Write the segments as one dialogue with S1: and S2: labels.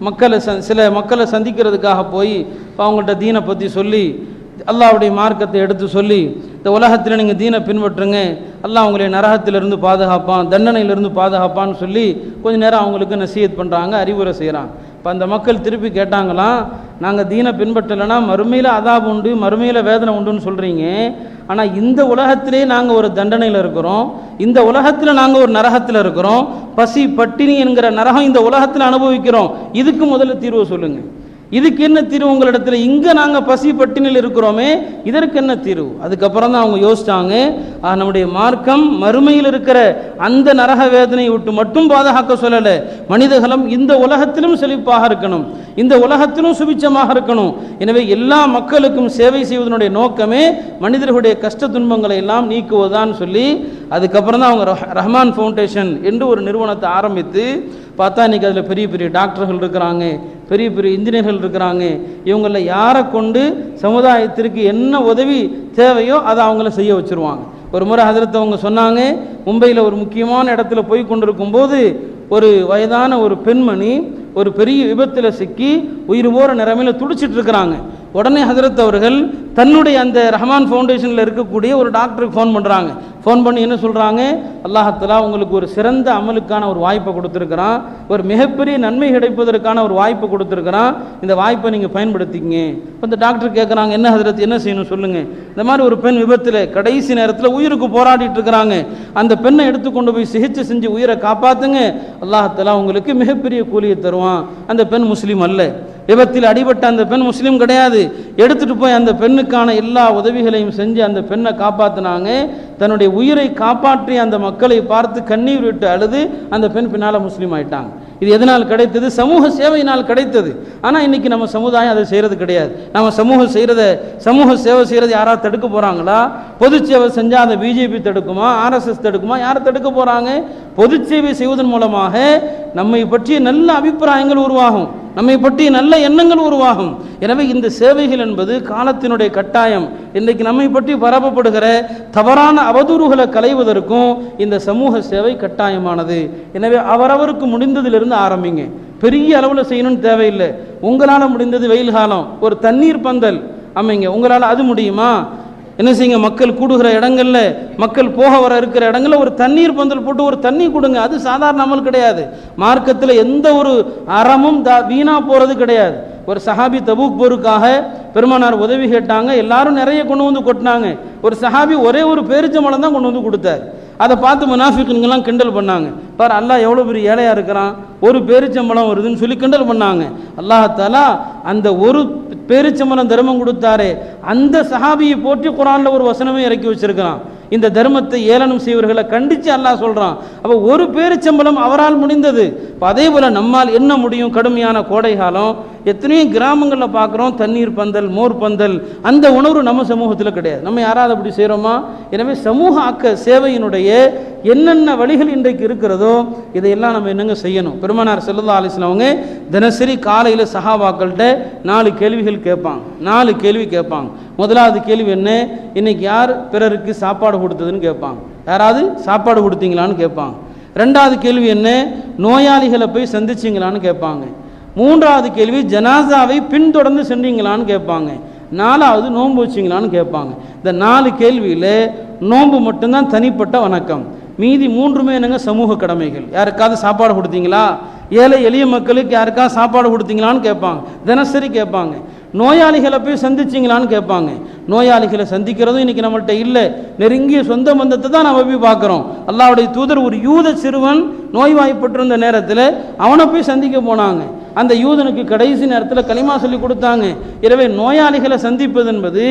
S1: மக்களை சந் சில மக்களை சந்திக்கிறதுக்காக போய் அவங்கள்ட்ட தீனை பற்றி சொல்லி அல்லாவுடைய மார்க்கத்தை எடுத்து சொல்லி இந்த உலகத்தில் நீங்கள் தீனை பின்பற்றுங்க அல்லாஹ் உங்களை நரகத்திலிருந்து பாதுகாப்பான் தண்டனையிலிருந்து பாதுகாப்பான்னு சொல்லி கொஞ்ச நேரம் அவங்களுக்கு நசீத் பண்ணுறாங்க அறிவுரை செய்கிறான் இப்போ அந்த மக்கள் திருப்பி கேட்டாங்களாம் நாங்கள் தீனை பின்பற்றலைன்னா மறுமையில் அதாபு உண்டு மறுமையில் வேதனை உண்டுன்னு சொல்கிறீங்க ஆனால் இந்த உலகத்திலே நாங்கள் ஒரு தண்டனையில் இருக்கிறோம். இந்த உலகத்தில் நாங்கள் ஒரு நரகத்தில் இருக்கிறோம். பசி பட்டினி என்கிற நரகம் இந்த உலகத்தில் அனுபவிக்கிறோம். இதுக்கு முதல்ல தீர்வு சொல்லுங்கள் இதுக்கு என்ன தீர்வு உங்களிடத்தில்? இங்கே நாங்கள் பசி பட்டினியில் இருக்கிறோமே இதற்கு என்ன தீர்வு? அதுக்கப்புறம் தான் அவங்க யோசிச்சாங்க நம்முடைய மார்க்கம் மறுமையில் இருக்கிற அந்த நரக வேதனையை விட்டு மட்டும் பாதுகாக்க சொல்லலை. மனிதகலம் இந்த உலகத்திலும் செழிப்பாக இருக்கணும். இந்த உலகத்திலும் சுபிச்சமாக இருக்கணும். எனவே எல்லா மக்களுக்கும் சேவை செய்வதனுடைய நோக்கமே மனிதர்களுடைய கஷ்ட துன்பங்களை எல்லாம் நீக்குவதுதான் சொல்லி அதுக்கப்புறம் தான் அவங்க ரஹ்- ரஹ்மான் ஃபவுண்டேஷன் என்று ஒரு நிறுவனத்தை ஆரம்பித்து பார்த்தா இன்னைக்கு அதில் பெரிய பெரிய டாக்டர்கள் இருக்கிறாங்க. பெரிய பெரிய இன்ஜினியர்கள் இருக்கிறாங்க. இவங்களில் யாரை கொண்டு சமுதாயத்திற்கு என்ன உதவி தேவையோ அதை அவங்கள செய்ய வச்சுருவாங்க. ஒரு முறை ஹதரத் அவங்க சொன்னாங்க மும்பையில் ஒரு முக்கியமான இடத்துல போய் கொண்டிருக்கும் போது ஒரு வயதான ஒரு பெண்மணி ஒரு பெரிய விபத்தில் சிக்கி உயிர் போகிற நிலைமையில் துடிச்சிட்டு இருக்கிறாங்க. உடனே ஹதரத் அவர்கள் தன்னுடைய அந்த ரஹ்மான் ஃபவுண்டேஷனில் இருக்கக்கூடிய ஒரு டாக்டருக்கு ஃபோன் பண்ணுறாங்க ஃபோன் பண்ணி என்ன சொல்கிறாங்க அல்லாஹத்தலா உங்களுக்கு ஒரு சிறந்த அமலுக்கான ஒரு வாய்ப்பை கொடுத்துருக்குறான். ஒரு மிகப்பெரிய நன்மை கிடைப்பதற்கான ஒரு வாய்ப்பு கொடுத்துருக்குறான். இந்த வாய்ப்பை நீங்கள் பயன்படுத்திக்கிங்க. இப்போ இந்த டாக்டர் கேட்குறாங்க என்ன ஹதரத் என்ன செய்யணும் சொல்லுங்கள் இந்த மாதிரி ஒரு பெண் விபத்தில் கடைசி நேரத்தில் உயிருக்கு போராடிட்டு இருக்கிறாங்க. அந்த பெண்ணை எடுத்து கொண்டு போய் சிகிச்சை செஞ்சு உயிரை காப்பாற்றுங்க அல்லாஹத்தலா உங்களுக்கு மிகப்பெரிய கூலியை தருவான். அந்த பெண் முஸ்லீம் அல்ல. விபத்தில் அடிபட்ட அந்த பெண் முஸ்லீம் கிடையாது. எடுத்துகிட்டு போய் அந்த பெண்ணுக்கான எல்லா உதவிகளையும் செஞ்சு அந்த பெண்ணை காப்பாற்றினாங்க தன்னுடைய உயிரை காப்பாற்றி அந்த மக்களை பார்த்து கண்ணீர் விட்டு அழுது அந்த பெண் பின்னால் முஸ்லீம் ஆயிட்டாங்க. இது எதனால் கிடைத்தது? சமூக சேவையினால் கிடைத்தது. ஆனால் இன்னைக்கு நம்ம சமுதாயம் அதை செய்கிறது கிடையாது. நம்ம சமூகம் செய்கிறத சமூக சேவை செய்கிறது யாராவது தடுக்க போகிறாங்களா பொது சேவை செஞ்சால் அதை பிஜேபி தடுக்குமா? ஆர்எஸ்எஸ் தடுக்குமா? யாரை தடுக்க போகிறாங்க பொது சேவை செய்வதன் மூலமாக நம்மை பற்றிய நல்ல அபிப்பிராயங்கள் உருவாகும். நம்மை பற்றி நல்ல எண்ணங்கள் உருவாகும். எனவே இந்த சேவைகள் என்பது காலத்தினுடைய கட்டாயம். இன்றைக்கு நம்மை பற்றி பரப்பப்படுகிற தவறான அவதூறுகளை களைவதற்கும் இந்த சமூக சேவை கட்டாயமானது. எனவே அவரவருக்கு முடிந்ததிலிருந்து ஆரம்பிங்க. பெரிய அளவில் செய்யணும்னு தேவையில்லை. உங்களால் முடிந்தது வெயில் காலம். ஒரு தண்ணீர் பந்தல். அமைங்க உங்களால் அது முடியுமா? என்ன செய்யுங்க? மக்கள் கூடுகிற இடங்கள்ல மக்கள் போக வர இருக்கிற இடங்களில் ஒரு தண்ணீர் பந்தல் போட்டு ஒரு தண்ணி கொடுங்க. அது சாதாரண அமல் கிடையாது. மார்க்கத்தில் எந்த ஒரு அறமும் தா- வீணா போகிறது கிடையாது. ஒரு சஹாபி தபூக் போருக்காக பெருமானார் உதவி கேட்டாங்க. எல்லாரும் நிறைய கொண்டு வந்து கொட்டினாங்க. ஒரு சஹாபி ஒரே ஒரு பேரிச்சம்பளம் தான் கொண்டு வந்து கொடுத்தாரு. அதை பார்த்து முனாஃபிக்குங்கெல்லாம் கிண்டல் பண்ணாங்க. பார் அல்லாஹ் எவ்வளோ பெரிய ஏழையாக இருக்கிறான்? ஒரு பேரிச்சம்பளம் வருதுன்னு சொல்லி கிண்டல் பண்ணாங்க. அல்லாஹாலா அந்த ஒரு பேரிச்சம்பளம் தர்மம் கொடுத்தாரே அந்த சஹாபியை போற்றி குரானில் ஒரு வசனமே இறக்கி வச்சிருக்கிறான். இந்த தர்மத்தை ஏளனம் செய்வர்களை கண்டித்து அல்லாஹ் சொல்கிறான் அப்போ ஒரு பேரிச்சம்பளம் அவரால் முடிந்தது. இப்போ அதே போல் நம்மால் என்ன முடியும்? கடுமையான கோடை காலம் எத்தனையோ கிராமங்களில் பார்க்குறோம் தண்ணீர் பந்தல் மோர் பந்தல். அந்த உணர்வு நம்ம சமூகத்தில் கிடையாது. நம்ம யாராவது அப்படி செய்கிறோமா எனவே சமூக ஆக்க சேவையினுடைய என்னென்ன வழிகள் இன்றைக்கு இருக்கிறதோ இதையெல்லாம் நம்ம என்னங்க செய்யணும்? பெருமானார் செல்லதா அலிஸ்லாம் அவங்க தினசரி காலையில் சஹாபாக்கள்கிட்ட நாலு கேள்விகள் கேட்பாங்க. நாலு கேள்வி கேட்பாங்க. முதலாவது கேள்வி என்ன? இன்னைக்கு யார் பிறருக்கு சாப்பாடு கொடுத்ததுன்னு கேட்பாங்க. யாராவது சாப்பாடு கொடுத்தீங்களான்னு கேட்பாங்க. ரெண்டாவது கேள்வி என்ன? நோயாளிகளை போய் சந்திச்சிங்களான்னு கேட்பாங்க. மூன்றாவது கேள்வி ஜனாசாவை பின்தொடர்ந்து சென்றீங்களான்னு கேட்பாங்க. நாலாவது நோன்பு வச்சிங்களான்னு கேட்பாங்க. இந்த நாலு கேள்வியில் நோன்பு மட்டும்தான் தனிப்பட்ட வணக்கம். மீதி மூன்றுமே என்னங்க? சமூக கடமைகள். யாருக்காவது சாப்பாடு கொடுத்தீங்களா? ஏழை எளிய மக்களுக்கு யாருக்காவது சாப்பாடு கொடுத்தீங்களான்னு கேட்பாங்க. தினசரி கேட்பாங்க. நோயாளிகளை போய் சந்திச்சிங்களான்னு கேட்பாங்க. நோயாளிகளை சந்திக்கிறதும் இன்னைக்கு நம்மள்ட்ட இல்லை. நெருங்கிய சொந்த பந்தத்தை தான் நம்ம போய் பார்க்குறோம். அல்லாவுடைய தூதர் ஒரு யூத சிறுவன் நோய்வாய்ப்பட்டிருந்த நேரத்தில் அவனை போய் சந்திக்க போனாங்க. அந்த யூதனுக்கு கடைசி நேரத்தில் களிமா சொல்லி கொடுத்தாங்க. எனவே நோயாளிகளை சந்திப்பது என்பது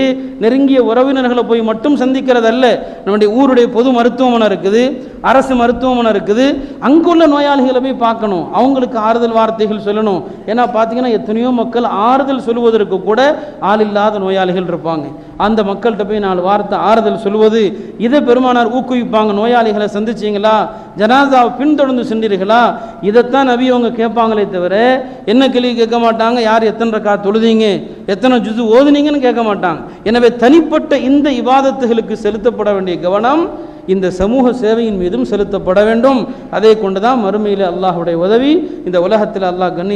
S1: நெருங்கிய உறவினர்களை போய் மட்டும் சந்திக்கிறதல்ல. நம்முடைய ஊருடைய பொது மருத்துவமனை இருக்குது அரசு மருத்துவமனை இருக்குது. அங்குள்ள நோயாளிகளை போய் பார்க்கணும். அவங்களுக்கு ஆறுதல் வார்த்தைகள் சொல்லணும். ஏன்னா பார்த்தீங்கன்னா எத்தனையோ மக்கள் ஆறுதல் சொல்லுவதற்கு கூட ஆள் இல்லாத நோயாளிகள் இருப்பாங்க. அந்த மக்கள்கிட்ட போய் நாலு வார்த்தை ஆறுதல் சொல்லுவது இதை பெருமானார் ஊக்குவிப்பாங்க. நோயாளிகளை சந்திச்சீங்களா? ஜனாதாவை பின்தொடர்ந்து சென்றீர்களா? இதைத்தான் நபி அவங்க கேட்பாங்களே தவிர என்ன கேள்வி கேட்க மாட்டாங்க? யார் எத்தனை ரக்கா தொழுதீங்க? எத்தனை ஜுது ஓதுனீங்கன்னு கேட்க மாட்டாங்க. எனவே தனிப்பட்ட இந்த விவாதத்துகளுக்கு செலுத்தப்பட வேண்டிய கவனம் இந்த சமூக சேவையின் மீதும் செலுத்தப்பட வேண்டும். அதை கொண்டுதான் மறுமையில் அல்லாஹுடைய உதவி இந்த உலகத்தில் அல்லாஹ் கண்ணி